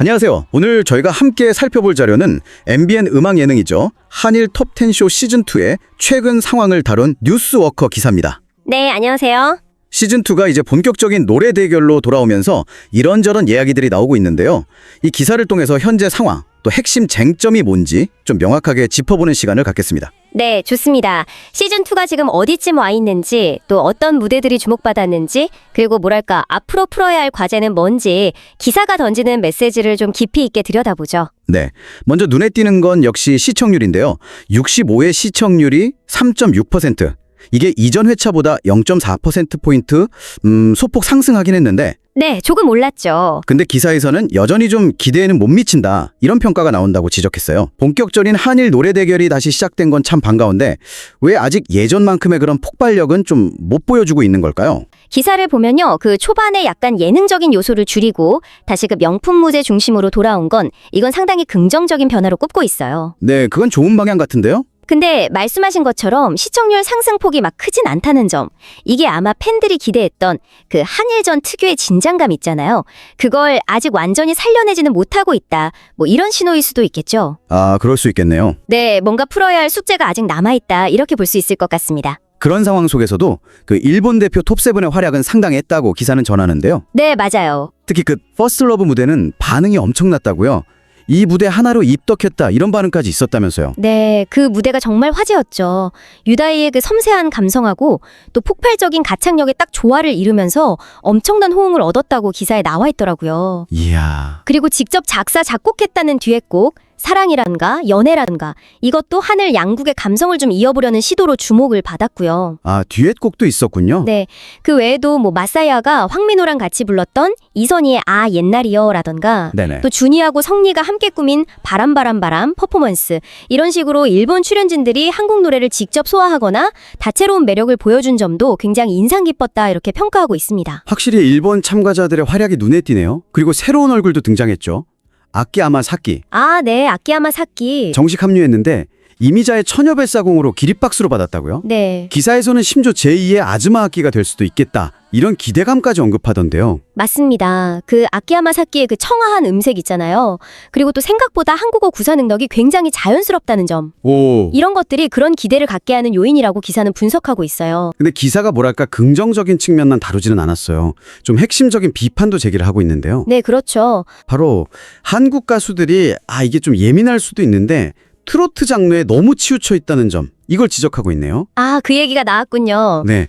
안녕하세요. 오늘 저희가 함께 살펴볼 자료는 MBN 음악 예능이죠. 한일 톱10쇼 시즌2의 최근 상황을 다룬 뉴스워커 기사입니다. 네, 안녕하세요. 시즌2가 이제 본격적인 노래 대결로 돌아오면서 이런저런 이야기들이 나오고 있는데요. 이 기사를 통해서 현재 상황, 또 핵심 쟁점이 뭔지 좀 명확하게 짚어보는 시간을 갖겠습니다. 네, 좋습니다. 시즌2가 지금 어디쯤 와 있는지, 또 어떤 무대들이 주목받았는지, 그리고 뭐랄까, 앞으로 풀어야 할 과제는 뭔지, 기사가 던지는 메시지를 좀 깊이 있게 들여다보죠. 네. 먼저 눈에 띄는 건 역시 시청률인데요. 65의 시청률이 3.6%. 이게 이전 회차보다 0.4%포인트, 음, 소폭 상승하긴 했는데, 네, 조금 올랐죠. 근데 기사에서는 여전히 좀 기대에는 못 미친다. 이런 평가가 나온다고 지적했어요. 본격적인 한일 노래 대결이 다시 시작된 건 참 반가운데, 왜 아직 예전만큼의 그런 폭발력은 좀 못 보여주고 있는 걸까요? 기사를 보면요, 그 초반에 약간 예능적인 요소를 줄이고, 다시 그 명품 무대 중심으로 돌아온 건, 이건 상당히 긍정적인 변화로 꼽고 있어요. 네, 그건 좋은 방향 같은데요? 근데 말씀하신 것처럼 시청률 상승폭이 막 크진 않다는 점. 이게 아마 팬들이 기대했던 그 한일전 특유의 진장감 있잖아요. 그걸 아직 완전히 살려내지는 못하고 있다. 뭐 이런 신호일 수도 있겠죠. 아, 그럴 수 있겠네요. 네, 뭔가 풀어야 할 숙제가 아직 남아있다. 이렇게 볼 수 있을 것 같습니다. 그런 상황 속에서도 그 일본 대표 톱세븐의 활약은 상당했다고 기사는 전하는데요. 네, 맞아요. 특히 그 퍼스트 러브 무대는 반응이 엄청났다고요. 이 무대 하나로 입덕했다 이런 반응까지 있었다면서요. 네, 그 무대가 정말 화제였죠. 유다이의 그 섬세한 감성하고 또 폭발적인 가창력에 딱 조화를 이루면서 엄청난 호응을 얻었다고 기사에 나와 있더라고요. 이야. 그리고 직접 작사, 작곡했다는 듀엣곡, 사랑이란가, 연애란가, 이것도 하늘 양국의 감성을 좀 이어보려는 시도로 주목을 받았고요. 아, 듀엣곡도 있었군요. 네. 그 외에도 뭐 마사야가 황민호랑 같이 불렀던 이선희의 아 옛날이여라던가 네네. 또 준이하고 성리가 함께 꾸민 바람바람바람 퍼포먼스 이런 식으로 일본 출연진들이 한국 노래를 직접 소화하거나 다채로운 매력을 보여준 점도 굉장히 인상 깊었다 이렇게 평가하고 있습니다. 확실히 일본 참가자들의 활약이 눈에 띄네요. 그리고 새로운 얼굴도 등장했죠. 아키아마 사키. 아, 네. 아키야마 사키. 정식 합류했는데 이미자의 처녀뱃사공으로 기립박수로 받았다고요? 네. 기사에서는 심지어 제2의 아즈마 악기가 될 수도 있겠다. 이런 기대감까지 언급하던데요. 맞습니다. 그 아키야마 사키의 그 청아한 음색 있잖아요. 그리고 또 생각보다 한국어 구사 능력이 굉장히 자연스럽다는 점. 오. 이런 것들이 그런 기대를 갖게 하는 요인이라고 기사는 분석하고 있어요. 근데 기사가 뭐랄까 긍정적인 측면만 다루지는 않았어요. 좀 핵심적인 비판도 제기를 하고 있는데요. 네, 그렇죠. 바로 한국 가수들이 아 이게 좀 예민할 수도 있는데 트로트 장르에 너무 치우쳐 있다는 점 이걸 지적하고 있네요. 아, 그 얘기가 나왔군요. 네.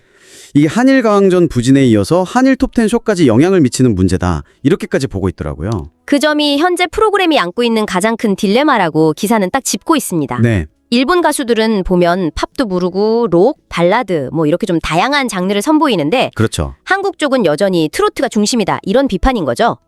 이게 한일 강항전 부진에 이어서 한일 톱10 쇼까지 영향을 미치는 문제다. 이렇게까지 보고 있더라고요. 그 점이 현재 프로그램이 안고 있는 가장 큰 딜레마라고 기사는 딱 짚고 있습니다. 네. 일본 가수들은 보면 팝도 부르고 록, 발라드 뭐 이렇게 좀 다양한 장르를 선보이는데 그렇죠. 한국 쪽은 여전히 트로트가 중심이다. 이런 비판인 거죠.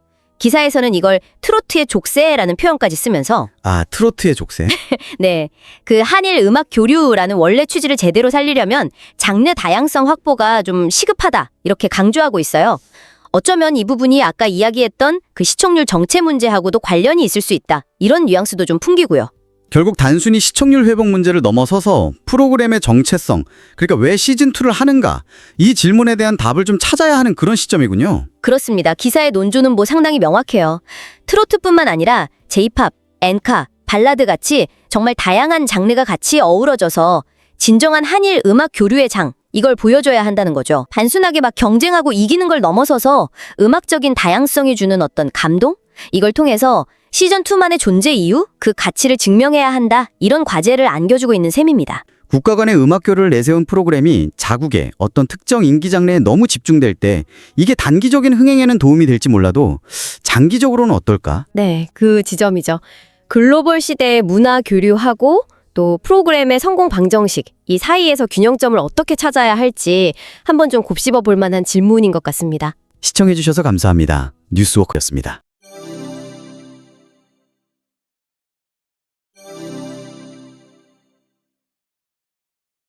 기사에서는 이걸 트로트의 족쇄라는 표현까지 쓰면서 아, 트로트의 족쇄. 네. 그 한일 음악 교류라는 원래 취지를 제대로 살리려면 장르 다양성 확보가 좀 시급하다. 이렇게 강조하고 있어요. 어쩌면 이 부분이 아까 이야기했던 그 시청률 정체 문제하고도 관련이 있을 수 있다. 이런 뉘앙스도 좀 풍기고요. 결국 단순히 시청률 회복 문제를 넘어서서 프로그램의 정체성, 그러니까 왜 시즌2를 하는가, 이 질문에 대한 답을 좀 찾아야 하는 그런 시점이군요. 그렇습니다. 기사의 논조는 뭐 상당히 명확해요. 트로트뿐만 아니라 제이팝, 엔카, 발라드 같이 정말 다양한 장르가 같이 어우러져서 진정한 한일 음악 교류의 장, 이걸 보여줘야 한다는 거죠. 단순하게 막 경쟁하고 이기는 걸 넘어서서 음악적인 다양성이 주는 어떤 감동? 이걸 통해서 시즌2만의 존재 이유? 그 가치를 증명해야 한다. 이런 과제를 안겨주고 있는 셈입니다. 국가 간의 음악교류를 내세운 프로그램이 자국의 어떤 특정 인기 장르에 너무 집중될 때 이게 단기적인 흥행에는 도움이 될지 몰라도 장기적으로는 어떨까? 네, 그 지점이죠. 글로벌 시대의 문화 교류하고 또 프로그램의 성공 방정식, 이 사이에서 균형점을 어떻게 찾아야 할지 한번 좀 곱씹어 볼 만한 질문인 것 같습니다. 시청해주셔서 감사합니다. 뉴스워커였습니다.